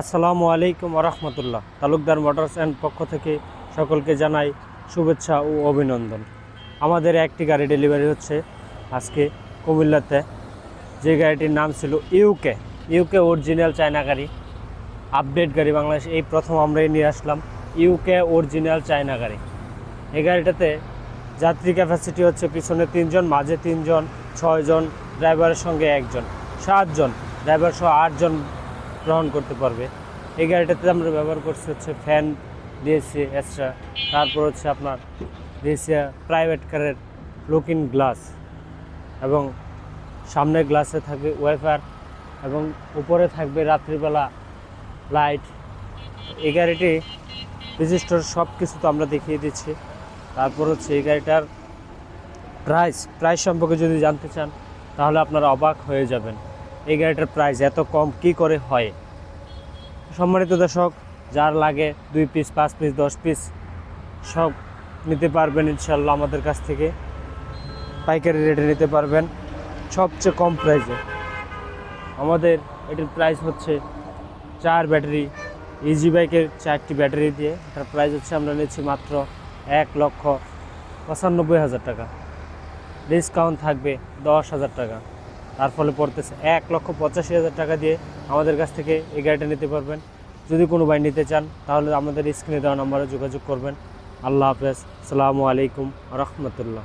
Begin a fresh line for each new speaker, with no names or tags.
আসসালামু আলাইকুম রহমতুল্লাহ Talukdar motors and পক্ষ থেকে সকলকে জানাই শুভেচ্ছা ও অভিনন্দন। আমাদের একটি গাড়ি ডেলিভারি হচ্ছে আজকে কুমিল্লাতে। যে গাড়িটির নাম ছিল ইউকে ইউকে অরিজিনাল চায়না গাড়ি। আপডেট গাড়ি বাংলাদেশ, এই প্রথম আমরাই নিয়ে আসলাম ইউকে অরিজিনাল চায়না গাড়ি। এই গাড়িটাতে যাত্রী ক্যাপাসিটি হচ্ছে পিছনে তিনজন, মাঝে তিনজন, ছয়জন ড্রাইভারের সঙ্গে একজন, সাতজন ড্রাইভার সহ আটজন গ্রহণ করতে পারবে। এই গাড়িটাতে আমরা ব্যবহার করছি হচ্ছে ফ্যান দিয়েছি এক্সট্রা তারপর হচ্ছে আপনার দিয়েছি প্রাইভেট কারের লুকিং গ্লাস এবং সামনের গ্লাসে থাকবে ওয়াইফার এবং উপরে থাকবে রাত্রিবেলা লাইট এই গাড়িটি বিশিষ্ট সব কিছু তো আমরা দেখিয়ে দিচ্ছি। তারপর হচ্ছে এই গাড়িটার প্রাইস প্রাইস সম্পর্কে যদি জানতে চান, তাহলে আপনারা অবাক হয়ে যাবেন। এই গাড়িটার প্রাইস এত কম, কি করে হয়? সম্মানিত দর্শক, যার লাগে দুই পিস পাঁচ পিস দশ পিস সব নিতে পারবেন ইনশাল্লাহ আমাদের কাছ থেকে। পাইকারি রেটে নিতে পারবেন সবচেয়ে কম প্রাইসে আমাদের এটির প্রাইস হচ্ছে চার ব্যাটারি ইজি বাইকের চারটি ব্যাটারি দিয়ে। এটার প্রাইস হচ্ছে আমরা নিচ্ছি মাত্র এক লক্ষ পঁচানব্বই হাজার টাকা। ডিসকাউন্ট থাকবে দশ হাজার টাকা। তার ফলে পড়তেছে এক লক্ষ পঁচাশি হাজার টাকা দিয়ে আমাদের কাছ থেকে এই গাড়িটা নিতে পারবেন। যদি কোনো বাইক নিতে চান, তাহলে আমাদের স্ক্রিনে দেওয়া নম্বরে যোগাযোগ করবেন। আল্লাহ হাফেজ। সালামু আলাইকুম রহমতুল্লাহ।